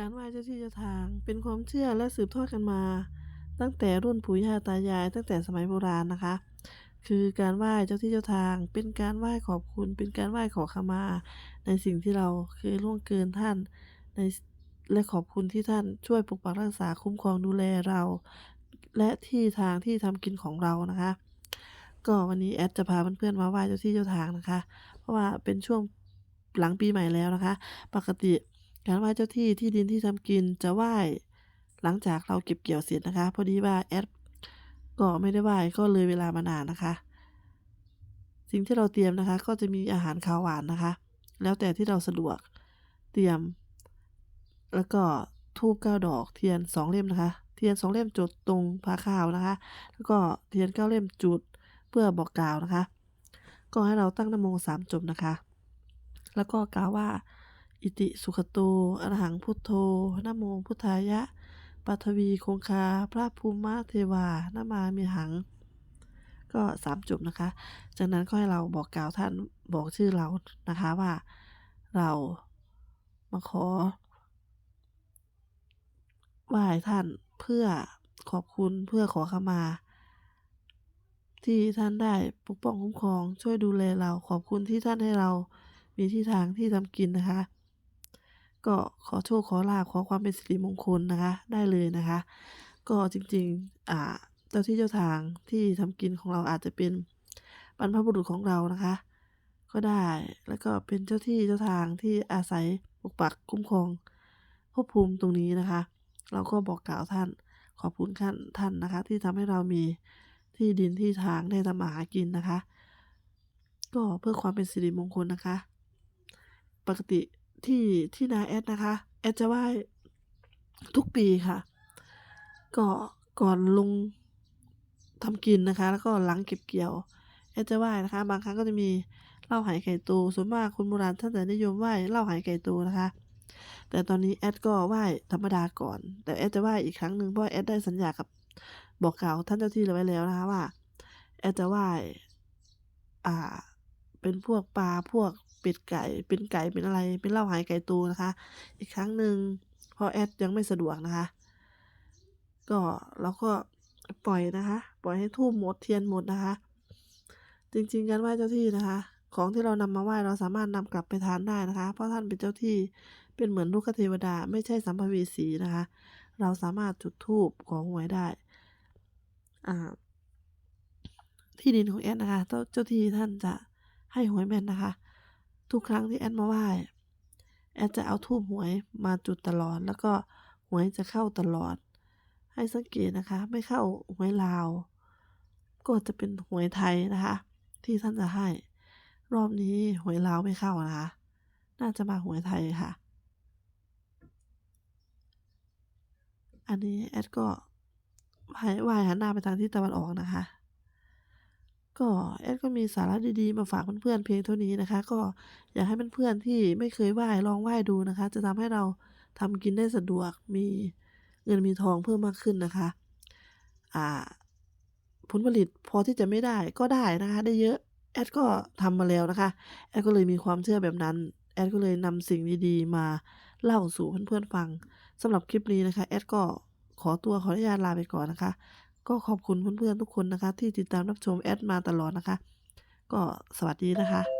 การไหว้เจ้าที่เจ้าทาง เป็นความเชื่อและสืบทอดกันมา ตั้งแต่รุ่นปู่ย่าตายาย ตั้งแต่สมัยโบราณนะคะ คือการไหว้เจ้าที่เจ้าทาง เป็นการไหว้ขอบคุณ เป็นการไหว้ขอขมา ในสิ่งที่เราเคยล่วงเกินท่านในและขอบคุณที่ท่านช่วยปกปักรักษาคุ้มครองดูแลเรา และที่ทางที่ทำกินของเรานะคะ ก็วันนี้แอดจะพาเพื่อนๆมาไหว้เจ้าที่เจ้าทางนะคะ เพราะว่าเป็นช่วงหลังปีใหม่แล้วนะคะ ปกติ การไหว้เจ้าที่ที่ดินที่ทำกินจะไหว้หลังจากเราเก็บเกี่ยวเสร็จนะคะ พอดีว่าแอดก็ไม่ได้ไหว้ก็เลยเวลามานานนะคะ สิ่งที่เราเตรียมนะคะ ก็จะมีอาหารคาวหวานนะคะ แล้วแต่ที่เราสะดวกเตรียม แล้วก็ทูบเก้าดอกเทียนสองเล่มนะคะ เทียนสองเล่มจุดตรงผ้าขาวนะคะ แล้วก็เทียนเก้าเล่มจุดเพื่อบอกกล่าวนะคะ ก็ให้เราตั้งนโมสามจบนะคะ แล้วก็กล่าวว่า อิติสุขโตอรหังพุทโธนโมพุทธายะปัทวีคงคา พระภูมิเทวานามามีหัง ก็สามจบนะคะ จากนั้นก็ให้เราบอกกล่าวท่านบอกชื่อเรานะคะว่าเรามาขอไหว้ท่านเพื่อขอบคุณเพื่อขอขมา ที่ท่านได้ปกป้องคุ้มครองช่วยดูแลเราขอบคุณที่ท่านให้เรามีที่ทางที่ทำกินนะคะ ก็ขอโชคขอลาขอความเป็นสิริมงคลนะคะ ได้เลยนะคะ ก็จริงๆอ่าเจ้าที่เจ้าทางที่ทำกินของเราอาจจะเป็นบรรพบุรุษของเรานะคะ ก็ได้แล้วก็เป็นเจ้าที่เจ้าทางที่อาศัยปกปักคุ้มครองภพภูมิตรงนี้นะคะ เราก็บอกกล่าวท่านขอบคุณท่านท่านนะคะ ที่ทำให้เรามีที่ดินที่ทางได้ทำมาหากินนะคะ ก็เพื่อความเป็นสิริมงคลนะคะ ปกติ ที่ที่นาแอดนะคะ แอดจะไหว้ทุกปีค่ะ ก็ก่อนลงทำกินนะคะ แล้วก็หลังเก็บเกี่ยว แอดจะไหว้นะคะ บางครั้งก็จะมีเหล้าไหไก่ตูส่วนมากคนโบราณท่านจะนิยมไหว้เหล้าไหไก่ตูนะคะ แต่ตอนนี้แอดก็ไหว้ธรรมดาก่อน แต่แอดจะไหว้อีกครั้งหนึ่งเพราะแอดได้สัญญากับบอกกล่าวท่านเจ้าที่เราไว้แล้วนะคะว่า แอดจะไหว้อ่าเป็นพวกปลาพวก เป็ดไก่ เป็นไก่ เป็นอะไร เป็นเหล้าหายไก่ตูนะคะ อีกครั้งหนึ่งพราะแอดยังไม่สะดวกนะคะ ก็เราก็ปล่อยนะคะ ปล่อยให้ทูบหมดเทียนหมดนะคะ จริงๆการไหว้เจ้าที่นะคะ ของที่เรานำมาไหว้เราสามารถนำกลับไปทานได้นะคะ เพราะท่านเป็นเจ้าที่เป็นเหมือนลูกเทวดา ไม่ใช่สัมภเวสีนะคะ เราสามารถจุดธูปขอหวยได้อ่าที่ดินของแอดนะคะ เจ้าเจ้าที่ท่านจะให้หวยแม่นนะคะ ทุกครั้งที่แอดมาไหว้แอดจะเอาทูบหวยมาจุดตลอด แล้วก็หวยจะเข้าตลอด ให้สังเกตนะคะ ไม่เข้าหวยลาว ก็จะเป็นหวยไทยนะคะ ที่ท่านจะให้ รอบนี้หวยลาวไม่เข้านะคะ น่าจะมาหวยไทยค่ะ อันนี้แอดก็ไหว้หันหน้าไปทางทิศตะวันออกนะคะ ก็แอดก็มีสาระดีๆมาฝากเพื่อนๆเพียงเท่านี้นะคะ ก็อยากให้เพื่อนๆที่ไม่เคยไหว้ลองไหว้ดูนะคะ จะทำให้เราทำกินได้สะดวกมีเงินมีทองเพิ่มมากขึ้นนะคะ อ่า ผลผลิตพอที่จะไม่ได้ก็ได้นะคะ ได้เยอะแอดก็ทำมาแล้วนะคะ แอดก็เลยมีความเชื่อแบบนั้น แอดก็เลยนำสิ่งดีๆ มาเล่าสู่เพื่อนๆฟังสำหรับคลิปนี้นะคะ แอดก็ขอตัวขออนุญาตลาไปก่อนนะคะ ก็ขอบคุณเพื่อนๆทุกคนนะคะ ที่ติดตามรับชมแอดมาตลอดนะคะ ก็สวัสดีนะคะ